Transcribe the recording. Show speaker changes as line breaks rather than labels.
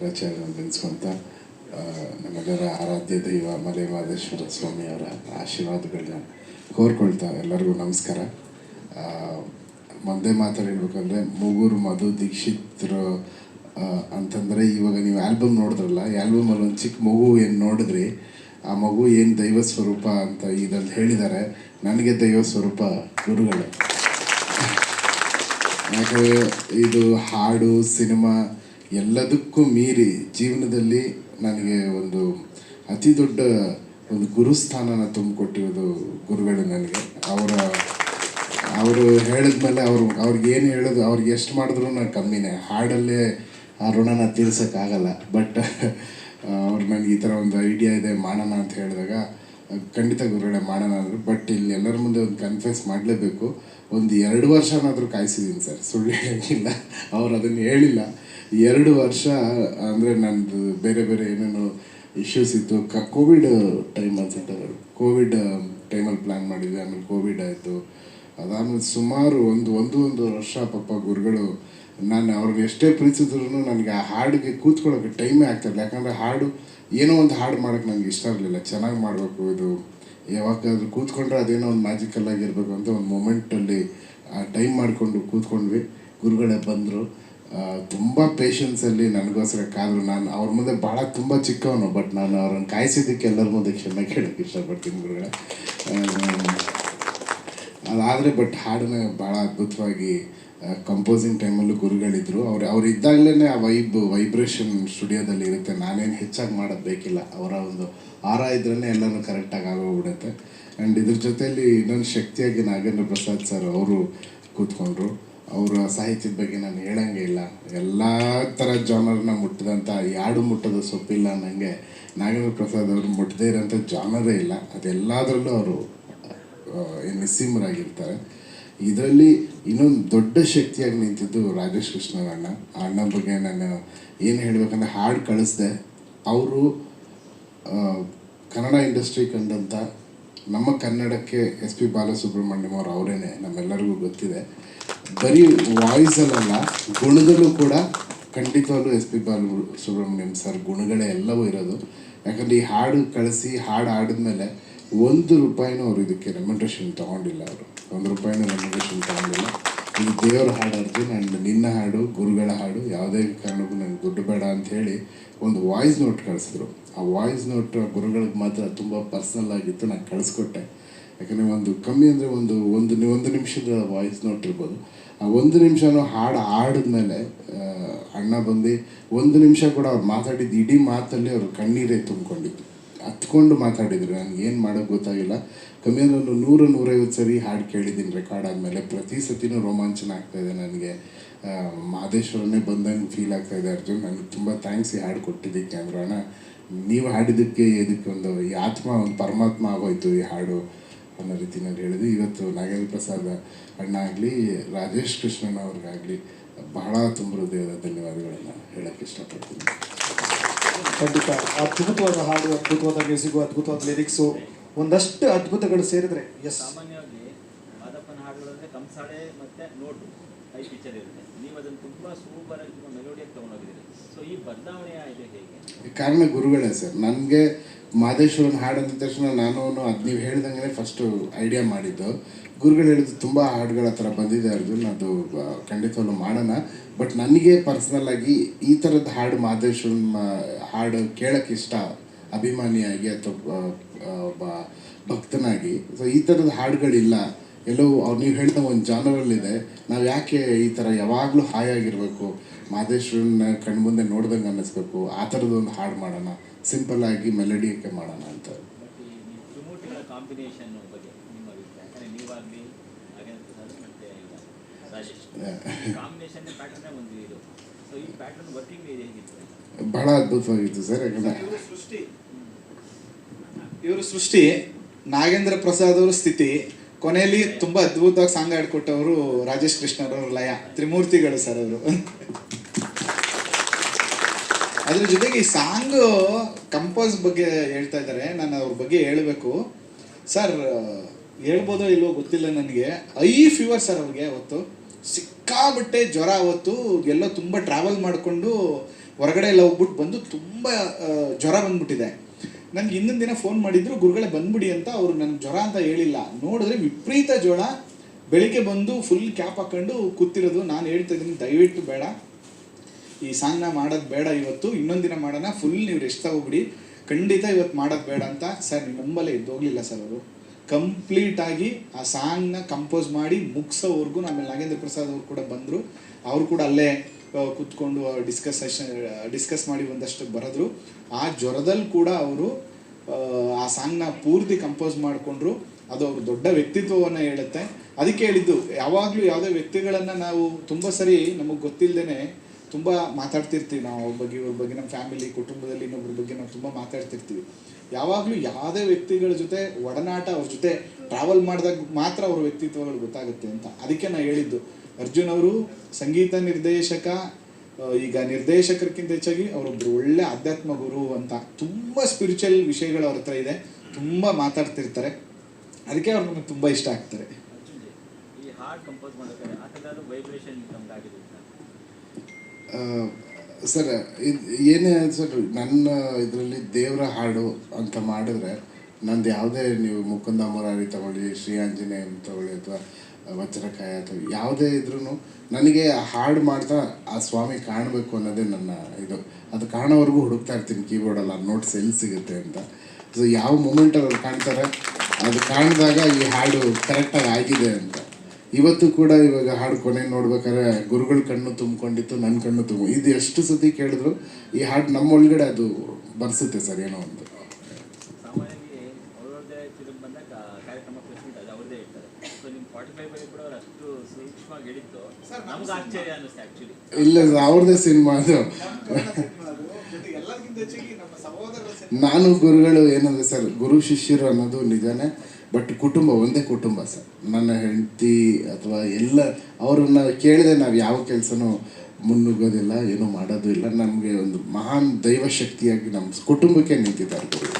ನೆನೆಸ್ಕೊಂತ ಆ, ನಮ್ಮೆಲ್ಲರ ಆರಾಧ್ಯ ದೈವ ಮಲೆ ಮಾದೇಶ್ವರ ಸ್ವಾಮಿಯವರ ಆಶೀರ್ವಾದಗಳನ್ನ ಕೋರ್ಕೊಳ್ತಾ ಎಲ್ಲರಿಗೂ ನಮಸ್ಕಾರ. ಮುಂದೆ ಮಾತಾಡಿರ್ಬೇಕಂದ್ರೆ ಮೂಗೂರು ಮಧು ದೀಕ್ಷಿತ್ರು ಅಂತಂದರೆ ಇವಾಗ ನೀವು ಆಲ್ಬಮ್ ನೋಡಿದ್ರಲ್ಲ ಈ ಆಲ್ಬಮಲ್ಲಿ ಒಂದು ಚಿಕ್ಕ ಮಗು ಏನು ನೋಡಿದ್ರಿ ಆ ಮಗು ಏನು ದೈವ ಸ್ವರೂಪ ಅಂತ ಇದ್ರಲ್ಲಿ ಹೇಳಿದ್ದಾರೆ. ನನಗೆ ದೈವ ಸ್ವರೂಪ ಗುರುಗಳು. ಯಾಕಂದರೆ ಇದು ಹಾಡು ಸಿನಿಮಾ ಎಲ್ಲದಕ್ಕೂ ಮೀರಿ ಜೀವನದಲ್ಲಿ ನನಗೆ ಒಂದು ಅತಿ ದೊಡ್ಡ ಒಂದು ಗುರುಸ್ಥಾನನ ತುಂಬಿಕೊಟ್ಟಿರೋದು ಗುರುಗಳು ನನಗೆ. ಅವರ, ಅವರು ಹೇಳಿದ್ಮೇಲೆ ಅವರು, ಅವ್ರಿಗೆ ಏನು ಹೇಳೋದು, ಅವ್ರಿಗೆ ಎಷ್ಟು ಮಾಡಿದ್ರು ನಾನು ಕಮ್ಮಿನೇ. ಹಾಡಲ್ಲೇ ಆ ಋಣನ ತೀರ್ಸೋಕ್ಕಾಗಲ್ಲ. ಬಟ್ ಅವ್ರು ನನಗೆ ಈ ಥರ ಒಂದು ಐಡಿಯಾ ಇದೆ ಮಾಡೋಣ ಅಂತ ಹೇಳಿದಾಗ ಖಂಡಿತ ಗುರುಗಳೇ ಮಾಡೋಣ ಬಟ್ ಇಲ್ಲಿ ಎಲ್ಲರ ಮುಂದೆ ಒಂದು ಕನ್ಫ್ಯೂಸ್ ಮಾಡಲೇಬೇಕು. ಒಂದು ಎರಡು ವರ್ಷನಾದರೂ ಕಾಯಿಸಿದ್ದೀನಿ ಸರ್. ಸುಳ್ಳು ಹೇಳಿಲ್ಲ ಅವ್ರು ಅದನ್ನು ಹೇಳಿಲ್ಲ. ಎರಡು ವರ್ಷ, ಅಂದರೆ ನಂದು ಬೇರೆ ಬೇರೆ ಏನೇನೋ ಇಶ್ಯೂಸ್ ಇತ್ತು. ಕ ಕೋವಿಡ್ ಟೈಮ್ ಅನ್ಸುತ್ತೆ ಕೋವಿಡ್ ಟೈಮಲ್ಲಿ ಪ್ಲ್ಯಾನ್ ಮಾಡಿದ್ವಿ. ಆಮೇಲೆ ಕೋವಿಡ್ ಆಯಿತು. ಅದಾದಮೇಲೆ ಸುಮಾರು ಒಂದು ಒಂದು ಒಂದು ವರ್ಷ ಪಾಪ ಗುರುಗಳು ನಾನು ಅವ್ರನ್ನ ಎಷ್ಟೇ ಪ್ರೀತಿಸಿದ್ರು ನನಗೆ ಆ ಹಾಡಿಗೆ ಕೂತ್ಕೊಳ್ಳೋಕೆ ಟೈಮೇ ಆಗ್ತಾಯಿಲ್ಲ ಯಾಕಂದರೆ ಹಾಡು ಏನೋ ಒಂದು ಹಾಡು ಮಾಡೋಕೆ ನನಗೆ ಇಷ್ಟ ಇರಲಿಲ್ಲ. ಚೆನ್ನಾಗಿ ಮಾಡಬೇಕು ಇದು. ಯಾವಾಗಾದ್ರೂ ಕೂತ್ಕೊಂಡ್ರೆ ಅದೇನೋ ಒಂದು ಮ್ಯಾಜಿಕಲ್ ಆಗಿರ್ಬೇಕು ಅಂತ ಒಂದು ಮೂಮೆಂಟಲ್ಲಿ ಟೈಮ್ ಮಾಡಿಕೊಂಡು ಕೂತ್ಕೊಂಡ್ವಿ. ಗುರುಗಳೇ ಬಂದರು. ತುಂಬ ಪೇಷನ್ಸಲ್ಲಿ ನನಗೋಸ್ಕರ ಕಾದರು ನಾನು ಅವ್ರ ಮುಂದೆ ಭಾಳ ತುಂಬ ಚಿಕ್ಕವನು ಬಟ್ ನಾನು ಅವ್ರನ್ನ ಕಾಯಿಸಿದ್ದಕ್ಕೆ ಎಲ್ಲರ ಮುಂದೆ ಕ್ಷಮೆ ಕೇಳೋಕ್ಕೆ ಇಷ್ಟಪಡ್ತೀನಿ ಗುರುಗಳೇ. ಅದಾದರೆ ಬಟ್ ಹಾಡನ್ನ ಭಾಳ ಅದ್ಭುತವಾಗಿ ಕಂಪೋಸಿಂಗ್ ಟೈಮಲ್ಲೂ ಗುರುಗಳಿದ್ರು. ಅವ್ರು ಅವ್ರು ಇದ್ದಾಗಲೇ ಆ ವೈಬ್ ವೈಬ್ರೇಷನ್ ಸ್ಟುಡಿಯೋದಲ್ಲಿ ಇರುತ್ತೆ. ನಾನೇನು ಹೆಚ್ಚಾಗಿ ಮಾಡೋದು ಬೇಕಿಲ್ಲ. ಅವರ ಒಂದು ಆರ ಇದ್ರೇ ಎಲ್ಲನೂ ಕರೆಕ್ಟಾಗಿ ಆಗೋಗ್ಬಿಡುತ್ತೆ. ಆ್ಯಂಡ್ ಇದ್ರ ಜೊತೆಯಲ್ಲಿ ಇನ್ನೊಂದು ಶಕ್ತಿಯಾಗಿ ನಾಗೇಂದ್ರ ಪ್ರಸಾದ್ ಸರ್ ಅವರು ಕೂತ್ಕೊಂಡ್ರು. ಅವರ ಸಾಹಿತ್ಯದ ಬಗ್ಗೆ ನಾನು ಹೇಳಂಗೆ ಇಲ್ಲ. ಎಲ್ಲ ಥರ ಜಾನರ್ನ ಮುಟ್ಟಿದಂಥ ಯಾಡು ಮುಟ್ಟದ ಸೊಪ್ಪಿಲ್ಲ ನನಗೆ ನಾಗೇಂದ್ರ ಪ್ರಸಾದ್ ಅವರು ಮುಟ್ಟದೇ ಇರೋಂಥ ಜಾನರೇ ಇಲ್ಲ. ಅದೆಲ್ಲದರಲ್ಲೂ ಅವರು ನಿಸ್ಸೀಮರಾಗಿರ್ತಾರೆ ಇದರಲ್ಲಿ ಇನ್ನೊಂದು ದೊಡ್ಡ ಶಕ್ತಿಯಾಗಿ ನಿಂತಿದ್ದು ರಾಜೇಶ್ ಕೃಷ್ಣ ಅಣ್ಣ ಅಣ್ಣ ಬಗ್ಗೆ ನಾನು ಏನು ಹೇಳಬೇಕಂದ್ರೆ ಹಾಡು ಕಳಿಸ್ದೆ. ಅವರು ಕನ್ನಡ ಇಂಡಸ್ಟ್ರಿ ಕಂಡಂಥ ನಮ್ಮ ಕನ್ನಡಕ್ಕೆ ಎಸ್ ಪಿ ಬಾಲಸುಬ್ರಹ್ಮಣ್ಯಂ ಅವರು ಅವರೇನೆ, ನಮ್ಮೆಲ್ಲರಿಗೂ ಗೊತ್ತಿದೆ. ಬರೀ ವಾಯ್ಸಲ್ಲ ಗುಣದಲ್ಲೂ ಕೂಡ ಖಂಡಿತವಾಗ್ಲೂ S P Balu Subrahmanyam sir ಗುಣಗಳೇ ಎಲ್ಲವೂ ಇರೋದು. ಯಾಕಂದರೆ ಈ ಹಾಡು ಕಳಿಸಿ, ಹಾಡು ಆಡಿದ್ಮೇಲೆ ಒಂದು ರೂಪಾಯಿನೂ ಅವರು ಇದಕ್ಕೆ ರೆಮ್ಯುನರೇಷನ್ ತೊಗೊಂಡಿಲ್ಲ ಅವರು. ಒಂದು ರೂಪಾಯಿನೂ ರೆಮ್ಯುನರೇಷನ್ ತೊಗೊಂಡಿಲ್ಲ. ಇದು ದೇವರ ಹಾಡು ಅರ್ಜುನ್ ಆ್ಯಂಡ್ ನಿನ್ನ ಹಾಡು, ಗುರುಗಳ ಹಾಡು, ಯಾವುದೇ ಕಾರಣಕ್ಕೂ ನನಗೆ ದುಡ್ಡು ಬೇಡ ಅಂತ ಹೇಳಿ ಒಂದು ವಾಯ್ಸ್ ನೋಟ್ ಕಳಿಸಿದ್ರು. ಆ ವಾಯ್ಸ್ ನೋಟ್ ಗುರುಗಳಿಗೆ ಮಾತ್ರ ತುಂಬ ಪರ್ಸ್ನಲ್ ಆಗಿತ್ತು, ನಾನು ಕಳಿಸ್ಕೊಟ್ಟೆ. ಯಾಕಂದರೆ ಒಂದು ಕಮ್ಮಿ ಅಂದರೆ ಒಂದು ಒಂದು ಒಂದು ನಿಮಿಷದ ವಾಯ್ಸ್ ನೋಟ್ ಇರ್ಬೋದು. ಆ ಒಂದು ನಿಮಿಷನೂ ಹಾಡು ಹಾಡಿದ್ಮೇಲೆ ಅಣ್ಣ ಬಂದು ಒಂದು ನಿಮಿಷ ಕೂಡ ಅವ್ರು ಮಾತಾಡಿದ್ದು ಇಡೀ ಮಾತಲ್ಲಿ ಅವರು ಕಣ್ಣೀರೇ ತುಂಬಿಕೊಂಡಿತ್ತು ಹತ್ಕೊಂಡು ಮಾತಾಡಿದರು. ನನಗೆ ಏನು ಮಾಡೋಕ್ಕೆ ಗೊತ್ತಾಗಿಲ್ಲ. ಕಮ್ಮಿ ಅಂದ್ರೆ ಒಂದು ನೂರು, ನೂರೈವತ್ತು ಸರಿ ಹಾಡು ಕೇಳಿದ್ದೀನಿ ರೆಕಾರ್ಡ್ ಆದಮೇಲೆ. ಪ್ರತಿ ಸತಿನೂ ರೋಮಾಂಚನ ಆಗ್ತಾಯಿದೆ ನನಗೆ. ಮಾದೇಶ್ವರನೇ ಬಂದಂಗೆ ಫೀಲ್ ಆಗ್ತಾಯಿದೆ ಅರ್ಜುನ್. ನನಗೆ ತುಂಬ ಥ್ಯಾಂಕ್ಸ್ ಈ ಹಾಡು ಕೊಟ್ಟಿದ್ದಕ್ಕೆ ಅಂದ್ರೆ. ಅಣ್ಣ, ನೀವು ಹಾಡಿದ್ದಕ್ಕೆ ಇದಕ್ಕೆ ಒಂದು ಈ ಆತ್ಮ, ಒಂದು ಪರಮಾತ್ಮ ಆಗೋಯ್ತು ಈ ಹಾಡು ಅನ್ನೋ ರೀತಿನಲ್ಲಿ ಹೇಳಿದ್ವಿ ಇವತ್ತು ನಾಗೇಂದ್ರ ಪ್ರಸಾದ್ ಅಣ್ಣ ಆಗಲಿ, ರಾಜೇಶ್ ಕೃಷ್ಣನ್ ಅವ್ರಿಗಾಗಲಿ ಬಹಳ ತುಂಬ ಹೃದಯದ ಧನ್ಯವಾದಗಳನ್ನು ಹೇಳೋಕ್ಕೆ ಇಷ್ಟಪಡ್ತೀನಿ.
ಖಂಡಿತ. ಅದ್ಭುತವಾದ ಹಾಡು ಅದ್ಭುತವಾದ ಮ್ಯೂಸಿಕ್ ಅದ್ಭುತವಾದ ಲಿರಿಕ್ಸು ಒಂದಷ್ಟು ಅದ್ಭುತಗಳು ಸೇರಿದ್ರೆ ಎಸ್
ಕಂಸಾಳೆ ಮತ್ತು ನೋಟು, ಹೈ ಪಿಕ್ಚರ್ ಇರುತ್ತೆ. ನೀವು ಅದನ್ನು ತುಂಬ ಸೂಪರಾಗಿ ತುಂಬ ಮೆಲೋಡಿಯಾಗಿ ತೊಗೊಂಡೋಗಿದ್ದೀರಿ. ಸೊ ಈ ಬದಲಾವಣೆ ಆಗಿದೆ ಹೇಗೆ?
ಕಾರಣ ಗುರುಗಳೇ ಸರ್, ನನಗೆ ಮಾದೇಶ್ವರನ ಹಾಡಂದ ತಕ್ಷಣ ನಾನು ಅದು ನೀವು ಹೇಳ್ದಂಗೆ ಫಸ್ಟು ಐಡಿಯಾ ಮಾಡಿದ್ದು. ಗುರುಗಳು ಹೇಳಿದ್ದು ತುಂಬ ಹಾಡುಗಳ ಥರ ಬಂದಿದೆ ಅರ್ಜುನ್, ಅದು ಖಂಡಿತವಾಗ್ಲೂ ಮಾಡೋಣ. ಬಟ್ ನನಗೆ ಪರ್ಸ್ನಲ್ ಆಗಿ ಈ ಥರದ ಹಾಡು ಮಾದೇಶ್ವರನ್ ಹಾಡು ಕೇಳೋಕ್ಕೆ ಇಷ್ಟ ಅಭಿಮಾನಿಯಾಗಿ ಅಥವಾ ಒಬ್ಬ ಭಕ್ತನಾಗಿ. ಸೊ ಈ ಥರದ ಹಾಡುಗಳಿಲ್ಲ. ಎಲ್ಲೋ ಅವ್ರು ನೀವು ಹೇಳಿದ ಒಂದು ಜಾನರಲ್ಲಿದೆ ನಾವು ಯಾಕೆ ಈ ಥರ ಯಾವಾಗಲೂ ಹಾಯಾಗಿರಬೇಕು ಮಾದೇಶ್ವರನ ಕಣ್ಮುಂದೆ ನೋಡ್ದಂಗೆ ಅನ್ನಿಸ್ಬೇಕು. ಆ ಥರದ್ದು ಒಂದು ಹಾಡು ಮಾಡೋಣ. ಸಿಂಪಲ್ ಆಗಿ ಮೆಲಡಿಯಕ್ಕೆ ಮಾಡೋಣ ಅಂತ. ಬಹಳ ಅದ್ಭುತವಾಗಿತ್ತು ಸರ್
ಇವರು ಸೃಷ್ಟಿ. ನಾಗೇಂದ್ರ ಪ್ರಸಾದ್ ಅವರು ಸ್ಥಿತಿ. ಕೊನೆಯಲ್ಲಿ ತುಂಬಾ ಅದ್ಭುತವಾಗಿ ಸಾಂಗ್ ಹಾಡ್ಕೊಟ್ಟವರು ರಾಜೇಶ್ ಕೃಷ್ಣರವರು, ಲಯ. ತ್ರಿಮೂರ್ತಿಗಳು ಸರ್ ಅವರು. ಅದ್ರ ಜೊತೆಗೆ ಈ ಸಾಂಗ್ ಕಂಪೋಸ್ ಬಗ್ಗೆ ಹೇಳ್ತಾ ಇದ್ದಾರೆ. ನಾನು ಅವ್ರ ಬಗ್ಗೆ ಹೇಳಬೇಕು. ಸರ್, ಹೇಳ್ಬೋದೋ ಇಲ್ವೋ ಗೊತ್ತಿಲ್ಲ ನನಗೆ. ಐ ಫೀವರ್ ಸರ್ ಅವ್ರಿಗೆ ಅವತ್ತು. ಸಿಕ್ಕಾಬಟ್ಟೆ ಜ್ವರ ಅವತ್ತು. ಎಲ್ಲೋ ತುಂಬ ಟ್ರಾವೆಲ್ ಮಾಡಿಕೊಂಡು ಹೊರಗಡೆ ಎಲ್ಲ ಹೋಗ್ಬಿಟ್ಟು ಬಂದು ತುಂಬ ಜ್ವರ ಬಂದ್ಬಿಟ್ಟಿದೆ. ನನ್ಗೆ ಇನ್ನೊಂದು ದಿನ ಫೋನ್ ಮಾಡಿದ್ರು, ಗುರುಗಳೇ ಬಂದ್ಬಿಡಿ ಅಂತ ಅವರು ನನ್ಗೆ ಜ್ವರ ಅಂತ ಹೇಳಿಲ್ಲ. ನೋಡಿದ್ರೆ ವಿಪರೀತ ಜ್ವರ, ಬೆಳಿಗ್ಗೆ ಬಂದು ಫುಲ್ ಕ್ಯಾಪ್ ಹಾಕೊಂಡು ಕೂತಿರೋದು. ನಾನು ಹೇಳ್ತಾ ಇದ್ದೀನಿ, ದಯವಿಟ್ಟು ಬೇಡ. ಈ ಸಾಂಗ್ನ ಮಾಡೋದು ಬೇಡ ಇವತ್ತು. ಇನ್ನೊಂದು ದಿನ ಮಾಡೋಣ. ಫುಲ್ ನೀವು ರೆಸ್ಟ್ ತಗೋಬಿಡಿ. ಖಂಡಿತ ಇವತ್ತು ಮಾಡೋದು ಬೇಡ ಅಂತ. ಸರ್ ನಂಬಲ್ಲೇ ಇದ್ದೋಗ್ಲಿಲ್ಲ ಸರ್ ಅವರು. ಕಂಪ್ಲೀಟ್ ಆಗಿ ಆ ಸಾಂಗ್ನ ಕಂಪೋಸ್ ಮಾಡಿ ಮುಗಿಸೋವರೆಗೂ ಆಮೇಲೆ ನಾಗೇಂದ್ರ ಪ್ರಸಾದ್ ಅವರು ಕೂಡ ಬಂದರು. ಅವರು ಕೂಡ ಅಲ್ಲೇ ಕೂತ್ಕೊಂಡು ಡಿಸ್ಕಸ್ ಡಿಸ್ಕಸ್ ಮಾಡಿ ಒಂದಷ್ಟು ಬರೆದ್ರು. ಆ ಜ್ವರದಲ್ಲಿ ಕೂಡ ಅವರು, ಆ ಸಾಂಗ್ನ ಪೂರ್ತಿ ಕಂಪೋಸ್ ಮಾಡಿಕೊಂಡ್ರು. ಅದು ಅವ್ರ ದೊಡ್ಡ ವ್ಯಕ್ತಿತ್ವವನ್ನು ಹೇಳುತ್ತೆ. ಅದಕ್ಕೆ ಹೇಳಿದ್ದು, ಯಾವಾಗಲೂ ಯಾವುದೇ ವ್ಯಕ್ತಿಗಳನ್ನು ನಾವು ತುಂಬ ಸರಿ ನಮಗೆ ಗೊತ್ತಿಲ್ಲದೇ ತುಂಬ ಮಾತಾಡ್ತಿರ್ತೀವಿ. ನಾವು ಅವ್ರ ಬಗ್ಗೆ, ಇವ್ರ ಬಗ್ಗೆ ನಮ್ಮ ಫ್ಯಾಮಿಲಿ ಕುಟುಂಬದಲ್ಲಿ ಇನ್ನೊಬ್ರ ಬಗ್ಗೆ ನಾವು ತುಂಬ ಮಾತಾಡ್ತಿರ್ತೀವಿ. ಯಾವಾಗಲೂ ಯಾವುದೇ ವ್ಯಕ್ತಿಗಳ ಜೊತೆ ಒಡನಾಟ ಅವ್ರ ಜೊತೆ ಟ್ರಾವೆಲ್ ಮಾಡಿದಾಗ ಮಾತ್ರ ಅವ್ರ ವ್ಯಕ್ತಿತ್ವಗಳು ಗೊತ್ತಾಗುತ್ತೆ ಅಂತ. ಅದಕ್ಕೆ ನಾನು ಹೇಳಿದ್ದು. ಅರ್ಜುನ್ ಅವರು ಸಂಗೀತ ನಿರ್ದೇಶಕ ಈಗ ನಿರ್ದೇಶಕರಿಗಿಂತ ಹೆಚ್ಚಾಗಿ ಅವರೊಬ್ರು ಒಳ್ಳೆ ಆಧ್ಯಾತ್ಮ ಗುರು ಅಂತ ತುಂಬ ಸ್ಪಿರಿಚುವಲ್ ವಿಷಯಗಳು ಅವ್ರ ಹತ್ರ ಇದೆ. ತುಂಬ ಮಾತಾಡ್ತಿರ್ತಾರೆ. ಅದಕ್ಕೆ ಅವ್ರು ನಮಗೆ ತುಂಬ ಇಷ್ಟ ಆಗ್ತಾರೆ.
ಸರ್ ಏನೇ ಸರ್ ನನ್ನ ಇದರಲ್ಲಿ ದೇವರ ಹಾಡು ಅಂತ ಮಾಡಿದ್ರೆ ನಂದು ಯಾವುದೇ ನೀವು ಮುಕುಂದ ಮುರಾರಿ ತಗೊಳ್ಳಿ ಶ್ರೀ ಆಂಜನೇಯನ್ ತಗೊಳ್ಳಿ ಅಥವಾ ವಜ್ರಕಾಯ ಅಥವಾ ಯಾವುದೇ ಇದ್ರೂ ನನಗೆ ಹಾಡು ಮಾಡ್ತಾ ಆ ಸ್ವಾಮಿ ಕಾಣಬೇಕು ಅನ್ನೋದೇ ನನ್ನ ಇದು. ಅದು ಕಾಣೋವರೆಗೂ ಹುಡುಕ್ತಾ ಇರ್ತೀನಿ ಕೀಬೋರ್ಡಲ್ಲಿ, ಆ ನೋಟ್ಸ್ ಎಲ್ಲಿ ಸಿಗುತ್ತೆ ಅಂತ. ಸೊ ಯಾವ ಮೂಮೆಂಟಲ್ಲಿ ಅವ್ರು ಕಾಣ್ತಾರೆ, ಅದು ಕಾಣಿದಾಗ ಈ ಹಾಡು ಕರೆಕ್ಟಾಗಿ ಆಗಿದೆ ಅಂತ. ಇವತ್ತು ಕೂಡ ಇವಾಗ ಹಾಡು ಕೊನೆ ನೋಡ್ಬೇಕಾದ್ರೆ ಗುರುಗಳ ಕಣ್ಣು ತುಂಬಿಕೊಂಡಿತ್ತು ನನ್ನ ಕಣ್ಣು ತುಂಬ. ಇದು ಎಷ್ಟು ಸತಿ ಕೇಳಿದ್ರು ಈ ಹಾಡು ನಮ್ಮ ಒಳಗಡೆ ಅದು ಬರ್ಸುತ್ತೆ ಸರ್, ಏನೋ ಒಂದು
ಸಾಮಾನ್ಯವಾಗಿ ಅವ್ರವ್ರದ್ದೇ ಫಿಲ್ಮ್ ಬಂದಾಗ ಕಾರ್ಯಕ್ರಮ ಪ್ರೆಸ್ಮೆಂಟ್ ಅದು ಅವ್ರದ್ದೇ ಇರ್ತಾರೆ ಸೊ ನಿಮ್ಮ ಫಾರ್ಟಿ ಫೈವ್ ಬಳಿ ಕೂಡ ಅವ್ರು ಅಷ್ಟು ಸೂಕ್ಷ್ಮವಾಗಿ ಹೇಳಿದ್ದು
ಸರ್, ನಮ್ಮ
ನಮ್ಗೆ ಆಶ್ಚರ್ಯ ಅನ್ನಿಸ್ತು ಆ್ಯಕ್ಚುಲಿ
ಇಲ್ಲ ಸರ್, ಅವ್ರದ್ದೇ ಸಿನಿಮಾ ಅದು. ನಾನು ಗುರುಗಳು ಏನಂದ್ರೆ ಸರ್ ಗುರು ಶಿಷ್ಯರು ಅನ್ನೋದು ನಿಜಾನೇ ಬಟ್ ಕುಟುಂಬ ಒಂದೇ ಕುಟುಂಬ ಸರ್. ನನ್ನ ಹೆಂಡತಿ ಅಥವಾ ಎಲ್ಲ ಅವ್ರನ್ನ ಕೇಳಿದೆ ನಾವು ಯಾವ ಕೆಲಸನೂ ಮುನ್ನುಗ್ಗೋದಿಲ್ಲ ಏನೂ ಮಾಡೋದು ಇಲ್ಲ. ನಮಗೆ ಒಂದು ಮಹಾನ್ ದೈವ ಶಕ್ತಿಯಾಗಿ ನಮ್ಮ ಕುಟುಂಬಕ್ಕೆ ನಿಂತಿದ್ದಾರೆ ಗುರು.